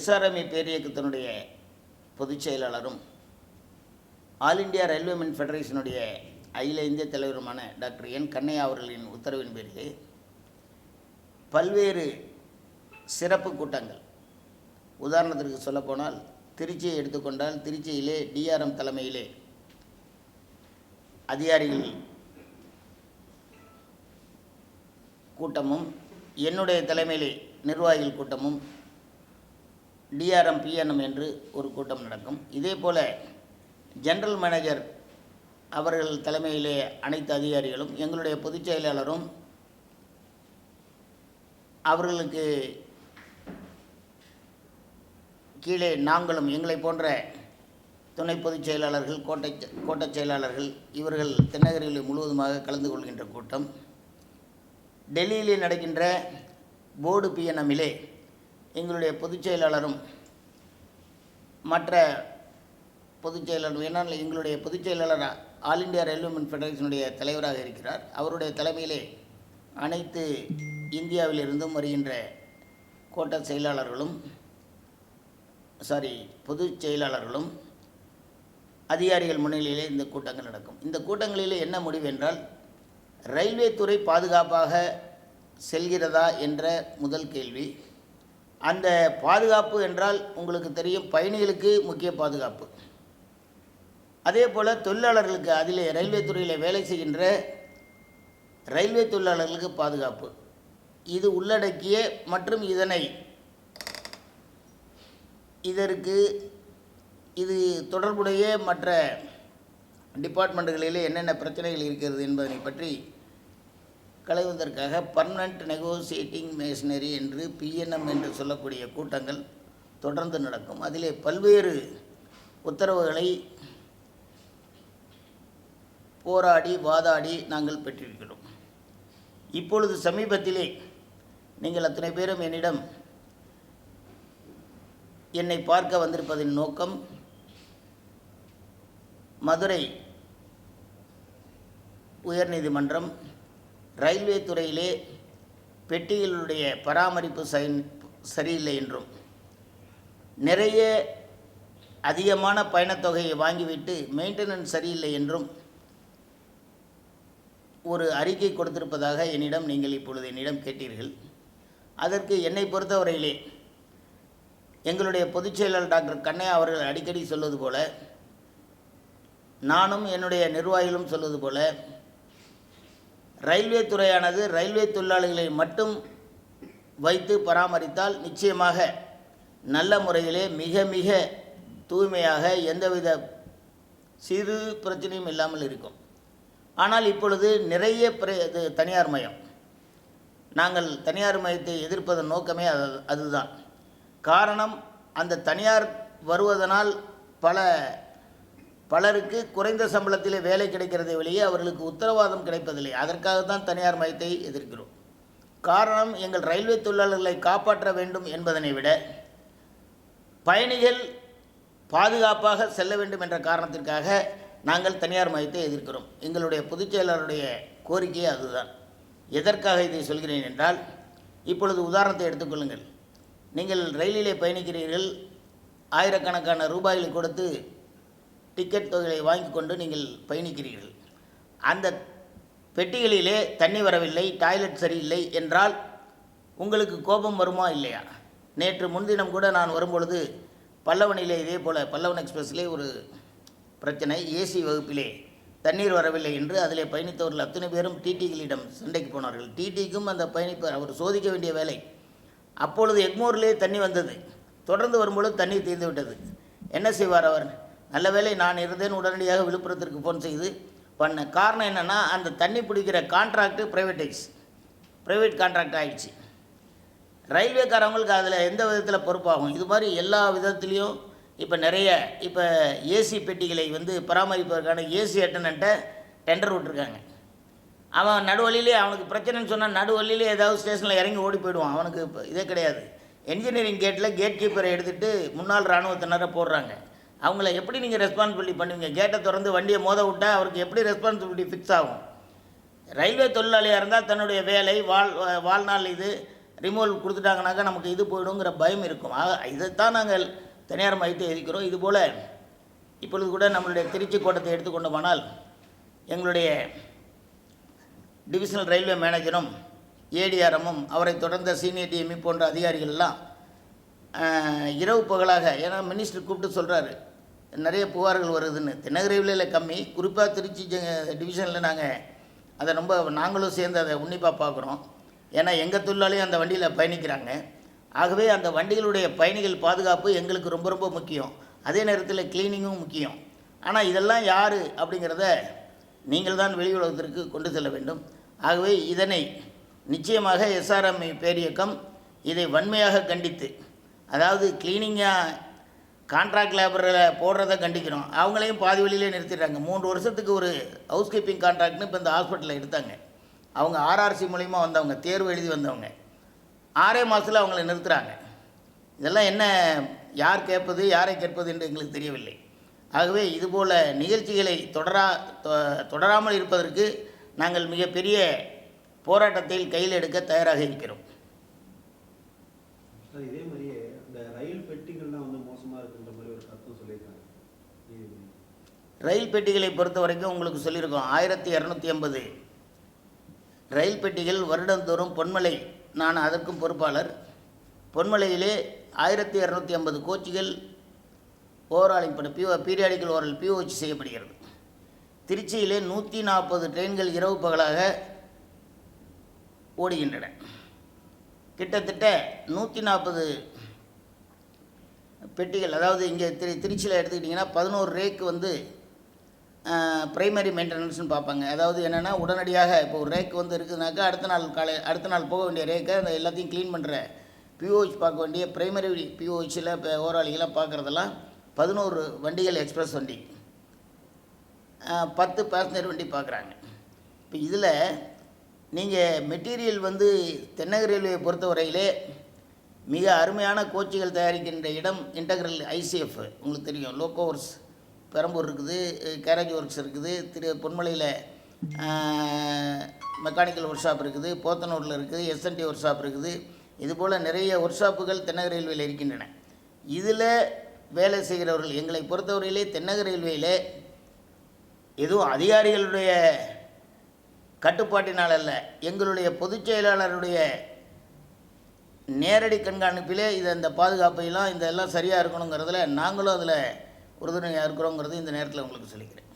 எஸ்ஆர்எம்இ பேரியக்கத்தினுடைய பொதுச் செயலாளரும் ஆல் இந்தியா ரயில்வே மென் ஃபெடரேஷனுடைய அகில இந்திய தலைவருமான டாக்டர் என் கண்ணையா அவர்களின் உத்தரவின் பேரிலே பல்வேறு சிறப்பு கூட்டங்கள். உதாரணத்திற்கு சொல்லப்போனால் திருச்சியை எடுத்துக்கொண்டால் திருச்சியிலே டிஆர்எம் தலைமையிலே அதிகாரிகள் கூட்டமும் என்னுடைய தலைமையிலே நிர்வாகிகள் கூட்டமும் டிஆர்எம் பிஎன்எம் என்று ஒரு கூட்டம் நடக்கும். இதே போல் ஜென்ரல் மேனேஜர் அவர்கள் தலைமையிலே அனைத்து அதிகாரிகளும் எங்களுடைய பொதுச் செயலாளரும் அவர்களுக்கு கீழே நாங்களும் எங்களை போன்ற துணை பொதுச் செயலாளர்கள் கோட்டை கோட்டச் செயலாளர்கள் இவர்கள் தென்னகரியில் முழுவதுமாக கலந்து கொள்கின்ற கூட்டம். டெல்லியிலே நடக்கின்ற போர்டு பிஎன்எம்மிலே எங்களுடைய பொதுச் செயலாளரும் மற்ற பொதுச் செயலாளர் ஏன்னால் எங்களுடைய பொதுச் செயலாளர் ஆல் இந்தியா ரயில்வே ஃபெடரேஷனுடைய தலைவராக இருக்கிறார். அவருடைய தலைமையிலே அனைத்து இந்தியாவிலிருந்தும் வருகின்ற கோட்ட செயலாளர்களும் சாரி பொதுச் செயலாளர்களும் அதிகாரிகள் முன்னிலையிலே இந்த கூட்டங்கள் நடக்கும். இந்த கூட்டங்களிலே என்ன முடிவு என்றால் ரயில்வே துறை பாதுகாப்பாக செல்கிறதா என்ற முதல் கேள்வி. அந்த பாதுகாப்பு என்றால் உங்களுக்கு தெரியும் பயணிகளுக்கு முக்கிய பாதுகாப்பு. அதே போல் தொழிலாளர்களுக்கு அதிலே ரயில்வே துறையில் வேலை செய்கின்ற ரயில்வே தொழிலாளர்களுக்கு பாதுகாப்பு. இது உள்ளடக்கிய மற்றும் இதனை இதற்கு இது தொடர்புடைய மற்ற டிபார்ட்மெண்ட்டுகளிலே என்னென்ன பிரச்சனைகள் இருக்கிறது என்பதனை பற்றி களைவதற்காக பர்மனண்ட் நெகோசியேட்டிங் மேஷனரி என்று பிஎன்எம் என்று சொல்லக்கூடிய கூட்டங்கள் தொடர்ந்து நடக்கும். அதிலே பல்வேறு உத்தரவுகளை போராடி வாதாடி நாங்கள் பெற்றிருக்கிறோம். இப்பொழுது சமீபத்திலே நீங்கள் அத்தனை பேரும் என்னிடம் என்னை பார்க்க வந்திருப்பதின் நோக்கம் மதுரை உயர்நீதிமன்றம் ரயில்வே துறையிலே பெட்டிகளுடைய பராமரிப்பு சரி- சரியில்லை என்றும் நிறைய அதிகமான பயணத்தொகையை வாங்கிவிட்டு மெயின்டெனன்ஸ் சரியில்லை என்றும் ஒரு அறிக்கை கொடுத்திருப்பதாக என்னிடம் நீங்கள் இப்பொழுது என்னிடம் கேட்டீர்கள். அதற்கு என்னை பொறுத்தவரையிலே எங்களுடைய பொதுச் செயலாளர் டாக்டர் கண்ணையா அவர்கள் அடிக்கடி சொல்வது போல நானும் என்னுடைய நிர்வாகிகளும் சொல்வது போல ரயில்வே துறையானது ரயில்வே தொழிலாளிகளை மட்டும் வைத்து பராமரித்தால் நிச்சயமாக நல்ல முறையிலே மிக மிக தூய்மையாக எந்தவித சிறு பிரச்சனையும் இல்லாமல் இருக்கும். ஆனால் இப்பொழுது நிறைய பிர இது தனியார் மயம். நாங்கள் தனியார் மயத்தை எதிர்ப்பதன் நோக்கமே அது அதுதான். காரணம் அந்த தனியார் வருவதனால் பல பலருக்கு குறைந்த சம்பளத்திலே வேலை கிடைக்கிறதை வெளியே அவர்களுக்கு உத்தரவாதம் கிடைப்பதில்லை. அதற்காக தான் தனியார் மயத்தை எதிர்க்கிறோம். காரணம் எங்கள் ரயில்வே தொழிலாளர்களை காப்பாற்ற வேண்டும் என்பதனை விட பயணிகள் பாதுகாப்பாக செல்ல வேண்டும் என்ற காரணத்திற்காக நாங்கள் தனியார் மயத்தை எதிர்க்கிறோம். எங்களுடைய பொதுச் செயலாளருடைய கோரிக்கை அதுதான். எதற்காக இதை சொல்கிறேன் என்றால் இப்பொழுது உதாரணத்தை எடுத்துக்கொள்ளுங்கள் நீங்கள் ரயிலிலே பயணிக்கிறீர்கள் ஆயிரக்கணக்கான ரூபாய்களை கொடுத்து டிக்கெட் தொகையை வாங்கி கொண்டு நீங்கள் பயணிக்கிறீர்கள். அந்த பெட்டிகளிலே தண்ணி வரவில்லை டாய்லெட் சரியில்லை என்றால் உங்களுக்கு கோபம் வருமா இல்லையா? நேற்று முன்தினம் கூட நான் வரும்பொழுது பல்லவனிலே இதே போல் பல்லவன் எக்ஸ்பிரஸ்லே ஒரு பிரச்சனை ஏசி வகுப்பிலே தண்ணீர் வரவில்லை என்று அதிலே பயணித்தவர்கள் அத்தனை பேரும் டிடிகளிடம் சண்டைக்கு போனார்கள். டிடிக்கும் அந்த பயணிப்பர் அவர் சோதிக்க வேண்டிய வேலை. அப்பொழுது எக்மோரிலே தண்ணி வந்தது. தொடர்ந்து வரும்பொழுது தண்ணீர் தீர்ந்து விட்டது. என்ன செய்வார் அவர்? நல்ல வேலை நான் இருந்தேன் உடனடியாக விழுப்புரத்திற்கு ஃபோன் செய்து பண்ண. காரணம் என்னென்னா அந்த தண்ணி பிடிக்கிற கான்ட்ராக்டு ப்ரைவேட்டைஸ் ப்ரைவேட் கான்ட்ராக்ட் ஆகிடுச்சு ரயில்வேக்காரவங்களுக்கு அதில் எந்த விதத்தில் பொறுப்பாகும்? இது மாதிரி எல்லா விதத்துலேயும் இப்போ நிறைய இப்போ ஏசி பெட்டிகளை வந்து பராமரிப்பதற்கான ஏசி அட்டனண்ட்டை டெண்டர் விட்டுருக்காங்க. அவன் நடுவழியிலே அவனுக்கு பிரச்சனைன்னு சொன்னால் நடுவழியிலே ஏதாவது ஸ்டேஷனில் இறங்கி ஓடி போயிடுவான். அவனுக்கு இப்போ இதே கிடையாது. என்ஜினியரிங் கேட்டில் கேட் கீப்பரை எடுத்துகிட்டு முன்னாள் இராணுவத்தினரை போடுறாங்க. அவங்கள எப்படி நீங்கள் ரெஸ்பான்சிபிலிட்டி பண்ணுவீங்க? கேட்டை திறந்து வண்டியை மோத விட்டால் அவருக்கு எப்படி ரெஸ்பான்சிபிலிட்டி ஃபிக்ஸ் ஆகும்? ரயில்வே தொழிலாளியாக இருந்தால் தன்னுடைய வேலை வாழ் வாழ்நாள் இது ரிமூவல் கொடுத்துட்டாங்கனாக்கா நமக்கு இது போயிடுங்கிற பயம் இருக்கும். ஆக இதைத்தான் நாங்கள் தனியார் மையத்தை எதிர்க்கிறோம். இதுபோல் இப்பொழுது கூட நம்மளுடைய திருச்சி கோட்டத்தை எடுத்துக்கொண்டோமானால் எங்களுடைய டிவிஷனல் ரயில்வே மேனேஜரும் ஏடிஆர்எம்மும் அவரை தொடர்ந்த சீனியர் டிஎம்இ போன்ற அதிகாரிகள் எல்லாம் இரவு பகலாக ஏன்னா மினிஸ்டர் கூப்பிட்டு சொல்கிறாரு நிறைய புகார்கள் வருதுன்னு. தென்னக கம்மி. குறிப்பாக திருச்சி டிவிஷனில் நாங்கள் அதை ரொம்ப நாங்களும் சேர்ந்து அதை உன்னிப்பாக பார்க்குறோம் ஏன்னா எங்கள் தொழிலாளியும் அந்த வண்டியில் பயணிக்கிறாங்க. ஆகவே அந்த வண்டிகளுடைய பயணிகள் பாதுகாப்பு எங்களுக்கு ரொம்ப ரொம்ப முக்கியம். அதே நேரத்தில் க்ளீனிங்கும் முக்கியம். ஆனால் இதெல்லாம் யார் அப்படிங்கிறத நீங்கள் தான் வெளி உலகத்திற்கு கொண்டு செல்ல வேண்டும். ஆகவே இதனை நிச்சயமாக எஸ்ஆர்எம் பேரியக்கம் இதை வன்மையாக கண்டித்து அதாவது கிளீனிங்காக கான்ட்ராக்ட் லேபரில் போடுறத கண்டிக்கிறோம் அவங்களையும் பாதி வழியிலே நிறுத்திடுறாங்க. மூன்று வருஷத்துக்கு ஒரு ஹவுஸ் கீப்பிங் கான்ட்ராக்ட்னு இப்போ இந்த ஹாஸ்பிட்டலில் எடுத்தாங்க. அவங்க ஆர்ஆர்சி மூலிமா வந்தவங்க தேர்வு எழுதி வந்தவங்க. ஆறே மாதத்தில் அவங்கள நிறுத்துகிறாங்க இதெல்லாம் என்ன யார் கேட்பது யாரை கேட்பது என்று எங்களுக்கு தெரியவில்லை. ஆகவே இதுபோல் நிகழ்ச்சிகளை தொடரா தொ- தொடராமல் இருப்பதற்கு நாங்கள் மிகப்பெரிய போராட்டத்தில் கையில் எடுக்க தயாராக இருக்கிறோம் சார் இதே மாதிரியே இந்த ரயில் பெட்டிகள்லாம் வந்து மோசமா இருக்குன்ற மாதிரி ஒரு கருத்தும் சொல்லியிருக்காங்க இது ரயில் பெட்டிகளை பொறுத்த வரைக்கும் உங்களுக்கு சொல்லியிருக்கோம் ஆயிரத்தி இரநூத்தி ஐம்பது. ரயில் பெட்டிகள் வருடந்தோறும் பொன்மலை நான் அதற்கும் பொறுப்பாளர். பொன்மலையிலே ஆயிரத்தி இரநூத்தி ஐம்பது கோச்சிகள் ஓவராலிங் பியூ பிஓ பீரியாடிக்கல் ஓரல் பிஓஹெச் செய்யப்படுகிறது. திருச்சியிலே நூற்றி நாற்பது ட்ரெயின்கள் இரவு பகலாக ஓடுகின்றன. கிட்டத்தட்ட நூற்றி நாற்பது பெட்டிகள் அதாவது இங்கே திரு திருச்சியில் எடுத்துக்கிட்டிங்கன்னா பதினோரு ரேக்கு வந்து ப்ரைமரி மெயின்டெனன்ஸ்னு பார்ப்பாங்க. அதாவது என்னென்னா உடனடியாக இப்போ ஒரு ரேக் வந்து இருக்குதுனாக்கா அடுத்த நாள் காலை அடுத்த நாள் போக வேண்டிய ரேக்கை அந்த எல்லாத்தையும் க்ளீன் பண்ணுற பிஓஹெச் பார்க்க வேண்டிய ப்ரைமரி பிஓஹெச்சில் இப்போ ஓராளிகளாக பார்க்குறதெல்லாம் பதினோரு வண்டிகள் எக்ஸ்பிரஸ் வண்டி. பத்து பேசஞ்சர் வண்டி பார்க்குறாங்க. இப்போ இதில் நீங்கள் மெட்டீரியல் வந்து தென்னக ரயில்வே பொறுத்தவரையிலே மிக அருமையான கோச்சுகள் தயாரிக்கின்ற இடம் இன்டகிரல் ஐசிஎஃப் உங்களுக்கு தெரியும். லோகோவர்ஸ் பெரம்பூர் இருக்குது கேரேஜ் ஒர்க்ஸ் இருக்குது திரு பொன்மலையில் மெக்கானிக்கல் ஒர்க் ஷாப் இருக்குது போத்தனூரில் இருக்குது எஸ்என்டி ஒர்க் ஷாப் இருக்குது. இதுபோல் நிறைய ஒர்க் ஷாப்புகள் தென்னக ரயில்வேயில் இருக்கின்றன. இதில் வேலை செய்கிறவர்கள் எங்களை பொறுத்தவரையிலே தென்னக ரயில்வேயில் எதுவும் அதிகாரிகளுடைய கட்டுப்பாட்டினால் அல்ல எங்களுடைய பொதுச் செயலாளருடைய நேரடி கண்காணிப்பிலே இது இந்த பாதுகாப்பையெல்லாம் இந்த எல்லாம் சரியாக இருக்கணுங்கிறதுல நாங்களும் அதில் உறுதுணையாக இருக்கிறோங்கிறது இந்த நேரத்தில் உங்களுக்கு சொல்லிக்கிறேன்.